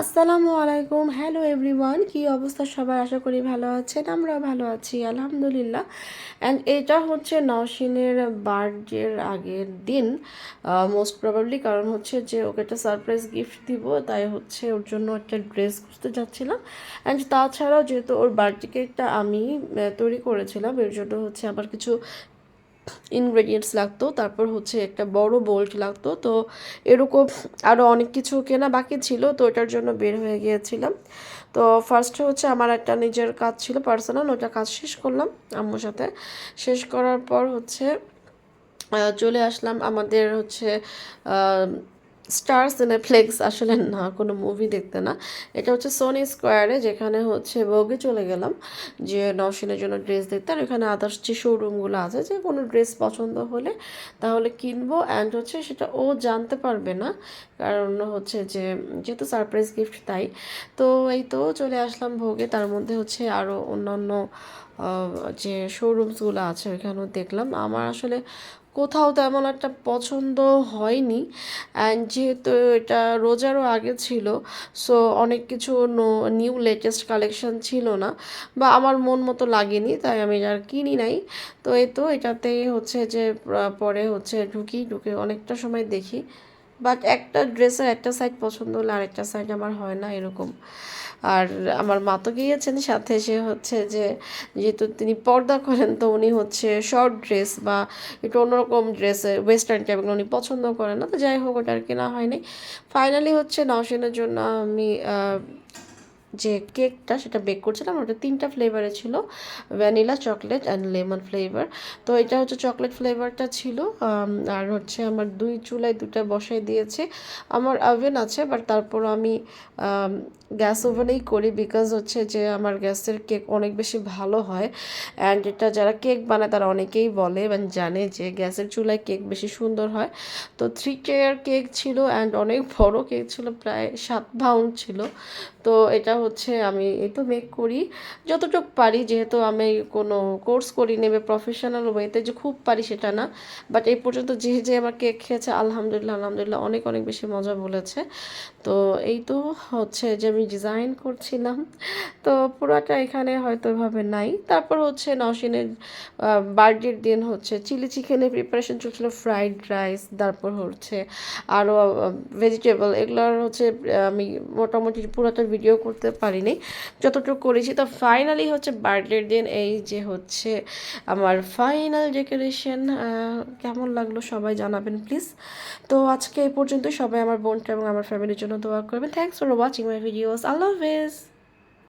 আসসালামু আলাইকুম। Hello everyone কি অবস্থা? সবাই আশা করি ভালো আছেন, আমরাও ভালো আছি, আলহামদুলিল্লাহ। অ্যান্ড এটা হচ্ছে নওশিনের বার্থডের আগের দিন মোস্ট প্রবাবলি কারণ হচ্ছে যে ওকে একটা সারপ্রাইজ গিফট দিব, তাই হচ্ছে ওর জন্য একটা ড্রেস খুঁজতে যাচ্ছিলাম। অ্যান্ড তাছাড়াও যেহেতু ওর বার্থডে কেকটা আমি তৈরি করেছিলাম, এর জন্য হচ্ছে আবার কিছু ইনগ্রেডিয়েন্টস লাগতো, তারপর হচ্ছে একটা বড় বোল্ট লাগতো, তো এরকম আরও অনেক কিছু কেনা বাকি ছিল, তো এটার জন্য বের হয়ে গিয়েছিলাম। তো ফার্স্টে হচ্ছে আমার একটা নিজের কাজ ছিল পার্সোনাল ওটা কাজ শেষ করলাম আম্মুর সাথে। শেষ করার পর হচ্ছে চলে আসলাম আমাদের হচ্ছে স্টার সিনেপ্লেক্স আসলে না, কোনো মুভি দেখতে না। এটা হচ্ছে সোনি স্কোয়ারে যেখানে হচ্ছে বগে চলে গেলাম, যে নওশিনের জন্য ড্রেস দেখতে। আর এখানে আদার্স যে শোরুমগুলো আছে, যে কোনো ড্রেস পছন্দ হলে তাহলে কিনবো। অ্যান্ড হচ্ছে সেটা ও জানতে পারবে না, কারণ হচ্ছে যে যেহেতু সারপ্রাইজ গিফট তাই। তো এই তো চলে আসলাম ভোগে। তার মধ্যে হচ্ছে আরও অন্যান্য যে শোরুমসগুলো আছে, ওইখানেও দেখলাম। আমার আসলে কোথাও তেমন একটা পছন্দ হয়নি। অ্যান্ড যেহেতু এটা রোজারও আগে ছিল সো অনেক কিছু নিউ লেটেস্ট কালেকশন ছিল না বা আমার মন মতো লাগেনি, তাই আমি আর কিনি নাই। তো এ তো এটাতে হচ্ছে যে পরে হচ্ছে ঢুকি, ঢুকে অনেকটা সময় দেখি। বাট একটা ড্রেসের একটা সাইড পছন্দ হলে আরেকটা সাইড আমার হয় না এরকম। আর আমার মা তো গিয়েছেন, সাথে সে হচ্ছে যে, যেহেতু তিনি পর্দা করেন, তো উনি হচ্ছে শর্ট ড্রেস বা একটু অন্যরকম ড্রেস ওয়েস্টার্ন টাইপ উনি পছন্দ করেন না। তো যাই হোক, ওটা আর কেনা হয়নি। ফাইনালি হচ্ছে নওশিনের জন্য আমি যে কেকটা সেটা বেক করছিলাম, ওটা তিনটা ফ্লেভারে ছিল vanilla chocolate and lemon flavour তো এটা হচ্ছে চকলেট ফ্লেভারটা ছিল আর হচ্ছে আমার দুই চুলায় দুটা বসাই দিয়েছে। আমার ওভেন আছে বাট তারপর আমি গ্যাস ওভেনেই করি বিকজ হচ্ছে যে আমার গ্যাসের কেক অনেক বেশি ভালো হয়। অ্যান্ড এটা যারা কেক বানায় তারা অনেকেই বলে এবং জানে যে গ্যাসের চুলায় কেক বেশি সুন্দর হয়। তো থ্রি কেয়ার কেক ছিল অ্যান্ড অনেক বড় কেক ছিল, প্রায় সাত পাউন্ড ছিল। তো এটা হচ্ছে আমি এই তো মেক করি। যতটুকু পারি, যেহেতু আমি কোনো কোর্স করি নেবে প্রফেশনাল ওয়েতে যে খুব পারি সেটা না বাট এই পর্যন্ত যে যে আমার কেক খেয়েছে, আলহামদুলিল্লাহ আলহামদুলিল্লাহ অনেক অনেক বেশি মজা বলেছে। তো এই তো হচ্ছে যে আমি ডিজাইন করছিলাম। তো পুরোটা এখানে হয়তো এভাবে নাই। তারপর হচ্ছে নওশিনের বার্থডের দিন হচ্ছে চিলি চিকেনের প্রিপারেশন চলছিল ফ্রাইড রাইস তারপর হচ্ছে আরও ভেজিটেবল এগুলোর হচ্ছে আমি মোটামুটি পুরোটা ভিডিও করতে পারিনি। যতটুকু করেছি, তো ফাইনালি হচ্ছে বার্থডের দিন। এই যে হচ্ছে আমার ফাইনাল ডেকোরেশন কেমন লাগল সবাই জানাবেন প্লিজ তো আজকে এই পর্যন্ত সবাই আমার বোনটা এবং আমার ফ্যামিলির জন্য দোয়া করবেন। Thanks for watching my videos আল্লাহ হাফেজ